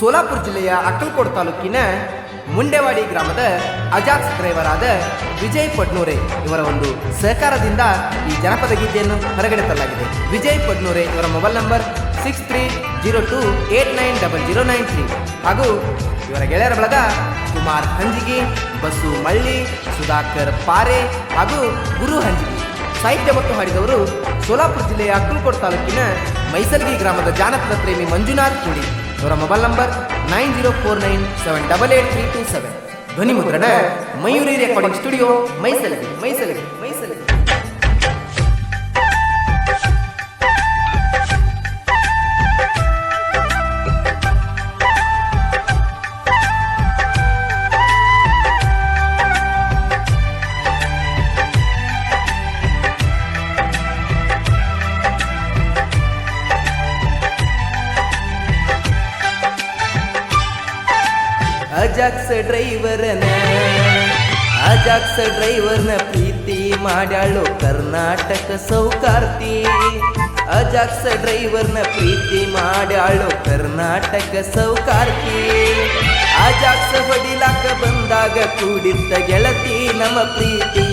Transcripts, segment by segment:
ಸೋಲಾಪುರ ಜಿಲ್ಲೆಯ ಅಕ್ಕಲ್ಕೋಟ್ ತಾಲೂಕಿನ ಮುಂಡೆವಾಡಿ ಗ್ರಾಮದ ಅಜಾಕ್ಸ್ ಡ್ರೈವರ್ ವಿಜಯ್ ಪಡ್ನೂರೆ ಇವರ ಒಂದು ಸಹಕಾರದಿಂದ ಈ ಜನಪದ ಗೀತೆಯನ್ನು ಹೊರಗಡೆ ತರಲಾಗಿದೆ ವಿಜಯ್ ಪಡ್ನೂರೆ ಇವರ mobile number six three zero two eight nine double zero nine three ಹಾಗೂ ಇವರ ಗೆಳೆಯರ ಬಳಗ ಕುಮಾರ್ ಹಂಜಿಗಿ, ಬಸು ಮಳ್ಳಿ, ಸುಧಾಕರ್ ಪಾರೆ ಹಾಗೂ ಗುರು ಹಂಜಿಗಿ. ಸಾಹಿತ್ಯ ಮತ್ತು ಹಾಡಿದವರು ಸೋಲಾಪುರ ಜಿಲ್ಲೆಯ ಅಕ್ಕಲ್ಕೋಟ್ ತಾಲೂಕಿನ ಮೈಸಲ್ಗಿ ಗ್ರಾಮದ ಜಾನಪದ ಪ್ರೇಮಿ ಮಂಜುನಾಥ್ ಕುಡಿ. ಇವರ mobile number nine zero four nine seven double eight three two seven. ಧ್ವನಿ ಮುದ್ರಣ ಮಯೂರಿ ರೆಕಾರ್ಡಿಂಗ್ ಸ್ಟುಡಿಯೋ ಮೈಸೂರು ಮೈಸಲ್ಗಿ ಅಜಾಕ್ಸ್ ಡ್ರೈವರ್ನ ಅಜಾಕ್ಸ್ ಡ್ರೈವರ್ನ ಪ್ರೀತಿ ಮಾಡ್ಯಾಳು ಕರ್ನಾಟಕ ಸೌಕಾರ್ತಿ. ಅಜಾಕ್ಸ್ ಡ್ರೈವರ್ನ ಪ್ರೀತಿ ಮಾಡ್ಯಾಳು ಕರ್ನಾಟಕ ಸೌಕಾರ್ತಿ. ಅಜಾಕ್ಸ್ ಹೊಡಿಲಾಕ ಬಂದಾಗ ಕೂಡಿದ್ದ ಗೆಳತಿ ನಮ್ಮ ಪ್ರೀತಿ,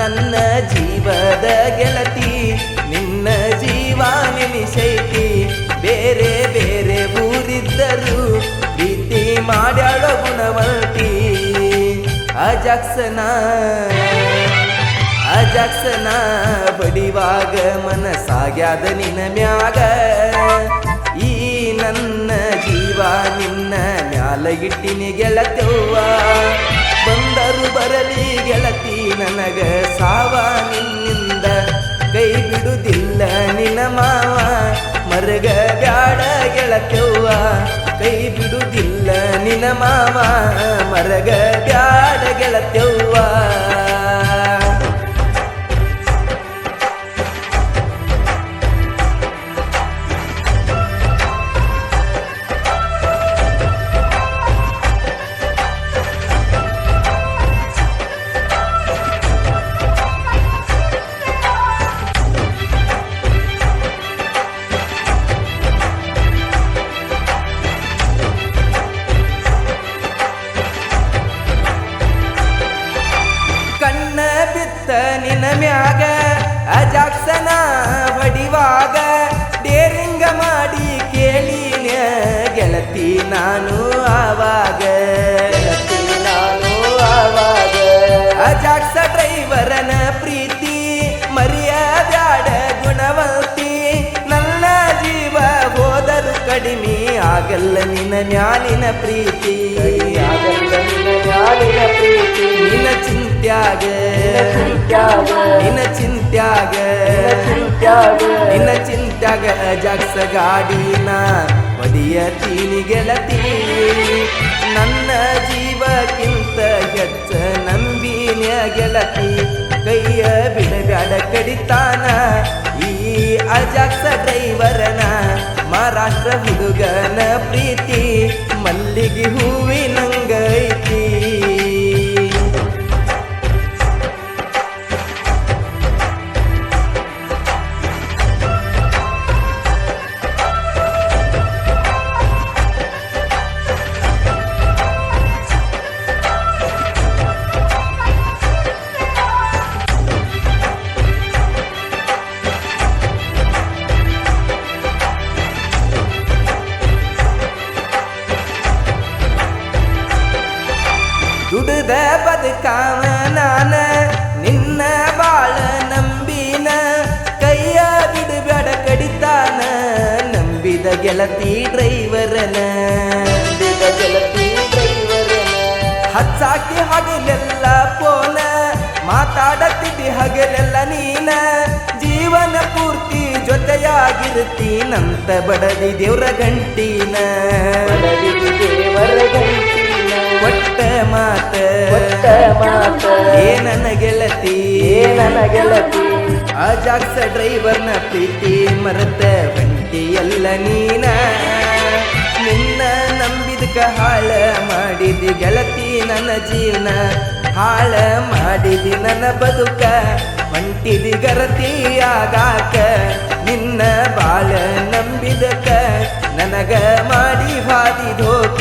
ನನ್ನ ಜೀವದ ಗೆಳತಿ. ನಿನ್ನ ಜೀವ ನೆನಿಸೈತಿ ಬೇರೆ ಬೇರೆ ಊರಿದ್ದರು. ಮಾಡ್ಯಾಳೋ ಗುಣವಂತಿ ಅಜಾಕ್ಸನ ಅಜಾಕ್ಸನ ಬಡಿವಾಗ ಮನಸಾಗ್ಯಾದ ನಿನ ಮ್ಯಾಗ. ಈ ನನ್ನ ಜೀವ ನಿನ್ನ ಮ್ಯಾಲ ಇಟ್ಟಿನಿ ಗೆಳತವ್ವ. ಬಂದರು ಬರಲಿ ಗೆಳತಿ ನನಗ, ಸಾವ ನಿನ್ನಿಂದ ಕೈ ಬಿಡುದಿಲ್ಲ ನಿನ್ನ ಮಾವ. ಮರಗ ಬ್ಯಾಡ ಗೆಳತವ್ವ, ಕೈ ಬಿಡುದಿಲ್ಲ ನಿನ್ನ ಮಾವ ಮರಗ ಬ್ಯಾಡ ಗೆಳತವ್ವ ಆಗಲ್ಲ ನಿನ್ನ ಮ್ಯಾಲಿನ ಪ್ರೀತಿ. ಆಗಲ್ಲ ನಿನ್ನ ಮ್ಯಾಲಿನ ಪ್ರೀತಿ. ನಿನ್ನ ಚಿಂತ್ಯಾಗ. ನಿನ್ನ ಚಿಂತ್ಯಾಗ. ನಿನ್ನ ಚಿಂತ್ಯಾಗ. ಜಾಗ್ಸ ಗಾಡಿನ ಒಡಿಯ ತೀನಿ ಗೆಳತಿ ನನ್ನ ಜೀವಕ್ಕಿಂತ ಗೆಳತಿ ಕೈಯ ಬಿಡಬ್ಯಾಡ ಕಡಿತಾನ. ಈ ಅಜಾಕ್ಸ ಡ್ರೈವರನ ಮಹಾರಾಷ್ಟ್ರ ಹುಡುಗನ ಪ್ರೀತಿ ಮಲ್ಲಿಗೆ ಹೂವಿನಂಗೈತಿ ಗೆಳತಿ ಡ್ರೈವರನ. ಡ್ರೈವರನ ಹಚ್ಚಾಕಿ ಹಗಲೆಲ್ಲ ಪೋನ ಮಾತಾಡತ್ತಿದ್ದಿ ಹಗಲೆಲ್ಲ ನೀನ. ಜೀವನ ಪೂರ್ತಿ ಜೊತೆಯಾಗಿರ್ತೀನಂತ ಬಡದಿ ದೇವ್ರ ಗಂಟಿನ. ದೇವರ ಗಂಟಿನ ಒಟ್ಟ ಮಾತ ಮಾತ ಏನನ ಗೆಳತಿ ಏ ನನ್ನ ಗೆಳತಿ ಅಜಾಕ್ಸ ಡ್ರೈವರ್ನ ಪ್ರೀತಿ ಮರೆತ ಎಲ್ಲ ನೀನ? ನಿನ್ನ ನಂಬಿದಕ ಹಾಳ ಮಾಡಿದಿ ಗೆಳತಿ ನನ್ನ ಜೀವನ. ಹಾಳ ಮಾಡಿದಿ ನನ್ನ ಬದುಕ. ಹೊಂಟಿದಿ ಗರತಿ ಆಗಾಕ. ನಿನ್ನ ಬಾಳ ನಂಬಿದಕ ನನಗ ಮಾಡಿ ಹಾದಿ ಧೋಕ.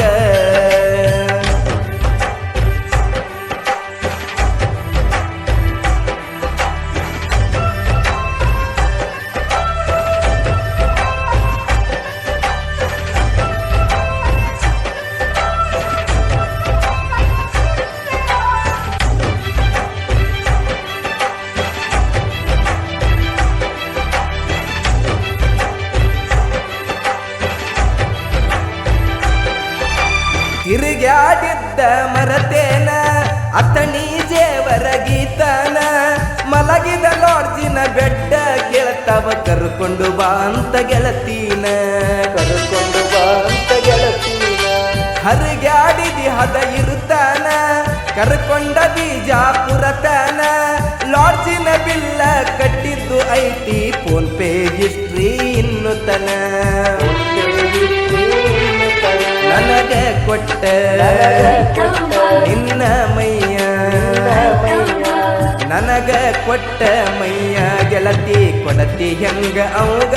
ಮರತೇನ ಅತಣಿ ಜೇವರ ಗೀತನ ಮಲಗಿದ ಲಾಡ್ಜಿನ ಬೆಟ್ಟ ಗೆಳತವ ಕರ್ಕೊಂಡು ಬಾ ಅಂತ ಗೆಳತೀನ. ಕರ್ಕೊಂಡು ಬಾ ಅಂತ ಗೆಳತೀನ. ಹರಿಗಾಡಿದಿ ಹದ ಇರುತ್ತಾನ ಕರ್ಕೊಂಡ ಬೀಜಾಪುರತನ ಲಾಡ್ಜಿನ ಬಿಲ್ಲ ಕಟ್ಟಿದ್ದು ಐತಿ ಫೋನ್ ಪೇ ಹಿಸ್ಟ್ರಿ ಇನ್ನುತನ. ನನಗೆ ಕೊಟ್ಟ ನಿನ್ನ ಮೈಯ. ನನಗ ಕೊಟ್ಟ ಮೈಯ ಗೆಳತಿ ಕೊಡತಿ ಹೆಂಗ ಅವಗ?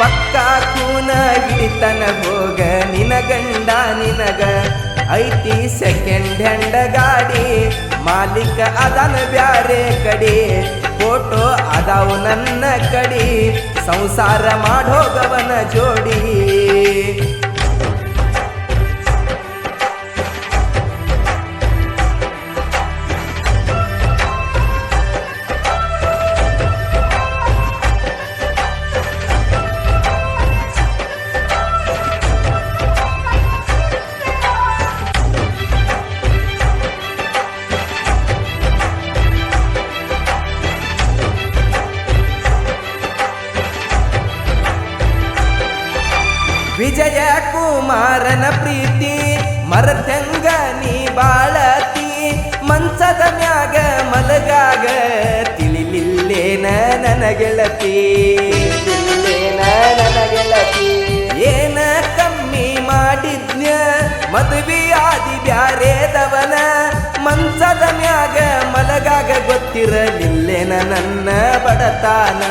ಪಕ್ಕ ಕೂನ ಹೋಗ ನಿನ ಗಂಡ ನಿನಗ. ಐತಿ ಸೆಕೆಂಡ್ ಹ್ಯಾಂಡ್ ಗಾಡಿ, ಮಾಲೀಕ ಅದನ ಬ್ಯಾರೆ ಕಡಿ. ಫೋಟೋ ಅದಾವು ನನ್ನ ಕಡಿ. ಸಂಸಾರ ಮಾಡೋಗವನ ಜೋಡಿ. ವಿಜಯ ಕುಮಾರನ ಪ್ರೀತಿ ಮರತಂಗ ನೀ ಬಾಳತಿ ಮನ್ಸದ ಮ್ಯಾಗ ಮಲಗಾಗ ತಿಳಿಲಿಲ್ಲೇನ ನನ್ನ ಗೆಳತಿ ನನ್ನ ಗೆಳತಿ ಏನ ಕಮ್ಮಿ ಮಾಡಿದ್ನ್ಯ? ಆದಿ ಬ್ಯಾರೇದವನ? ಮಂಚದ ಮ್ಯಾಗ ಮಲಗಾಗ ಗೊತ್ತಿರಲಿಲ್ಲೇನ ನನ್ನ ಬಡತಾನ?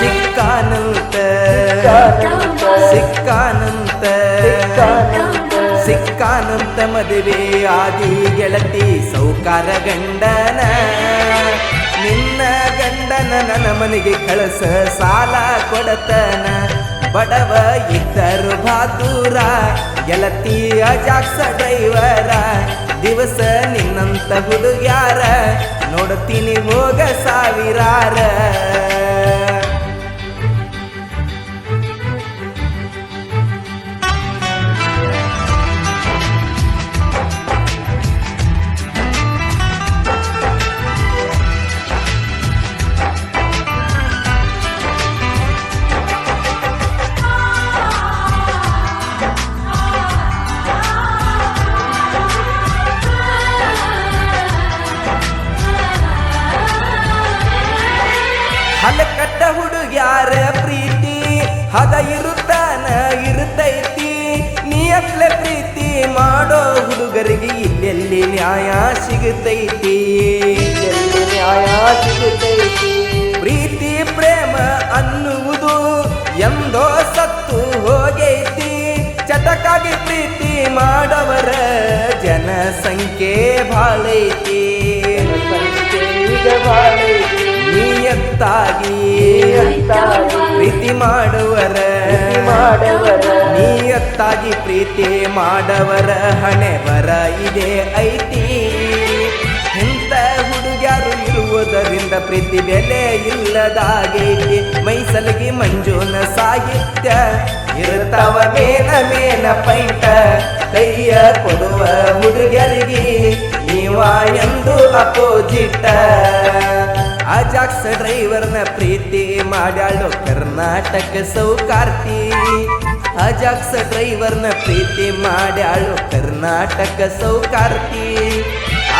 ಸಿಕ್ಕಾನಂತ. ಸಿಕ್ಕಾನಂತ. ಸಿಕ್ಕಾನಂತ ಮದುವೆ ಆದಿ ಗೆಳತಿ ಸೌಕಾರ ಗಂಡನ. ನಿನ್ನ ಗಂಡನ ನನ್ನ ಮನೆಗೆ ಕಳಸ ಸಾಲ ಕೊಡತನ. ಬಡವ ಇದ್ದರು ಬಾತೂರ ಗೆಳತಿ ಅಜಾಕ್ಸ ಡ್ರೈವರ. ದಿವಸ ನಿನ್ನಂತ ಹುಡುಗ್ಯಾರ, ನೋಡ್ತೀನಿ ಹೋಗ ಸಾವಿರಾರ ನೀಯತ್ಲೆ ಪ್ರೀತಿ ಮಾಡೋ ಹುಡುಗರಿಗೆ ಇಲ್ಲೆಲ್ಲಿ ನ್ಯಾಯ ಸಿಗುತ್ತೈತಿ? ಎಲ್ಲಿ ನ್ಯಾಯ ಸಿಗುತ್ತೈತಿ? ಪ್ರೀತಿ ಪ್ರೇಮ ಅನ್ನುವುದು ಎಂದೋ ಸತ್ತು ಹೋಗೈತಿ. ಚಟಕಾಗಿ ಪ್ರೀತಿ ಮಾಡವರ ಜನಸಂಖ್ಯೆ ಬಾಳೈತಿ. ಈಗ ಬಾಳೈತಿ. ನಿಯತ್ತಾಗಿ ಪ್ರೀತಿ ಮಾಡುವರ. ಮಾಡುವರ ನೀಯತ್ತಾಗಿ ಪ್ರೀತಿ ಮಾಡವರ ಹಣೆವರ ಇದೆ ಐತಿ. ಇಂಥ ಹುಡುಗರು ಇರುವುದರಿಂದ ಪ್ರೀತಿ ಬೆಲೆ ಇಲ್ಲದಾಗಿ ಮೈಸಲಿಗೆ ಮಂಜುನ ಸಾಹಿತ್ಯ ಇರ್ತಾವ ಮೇನ ಮೇನ ಪೈಂಟ ಕೈಯ ಕೊಡುವ ಹುಡುಗರಿಗೆ ನೀವ ಎಂದು ಅಪೋಜಿಟ. ಅಜಾಕ್ಸ್ ಡ್ರೈವರ್ನ ಪ್ರೀತಿ ಮಾಡ್ಯಾಳು ಕರ್ನಾಟಕ ಸೌಕಾರ್ತಿ. ಅಜಾಕ್ಸ್ ಡ್ರೈವರ್ನ ಪ್ರೀತಿ ಮಾಡ್ಯಾಳು ಕರ್ನಾಟಕ ಸೌಕಾರ್ತಿ.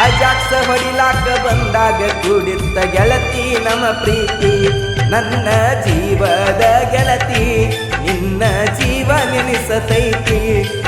ಅಜಾಕ್ಸ ಹೊಡಿಲಾಕ ಬಂದಾಗ ಕೂಡಿತ್ತ ಗೆಳತಿ ನಮ್ಮ ಪ್ರೀತಿ. ನನ್ನ ಜೀವದ ಗೆಳತಿ, ನಿನ್ನ ಜೀವ ನೆನೆಸತೈತಿ.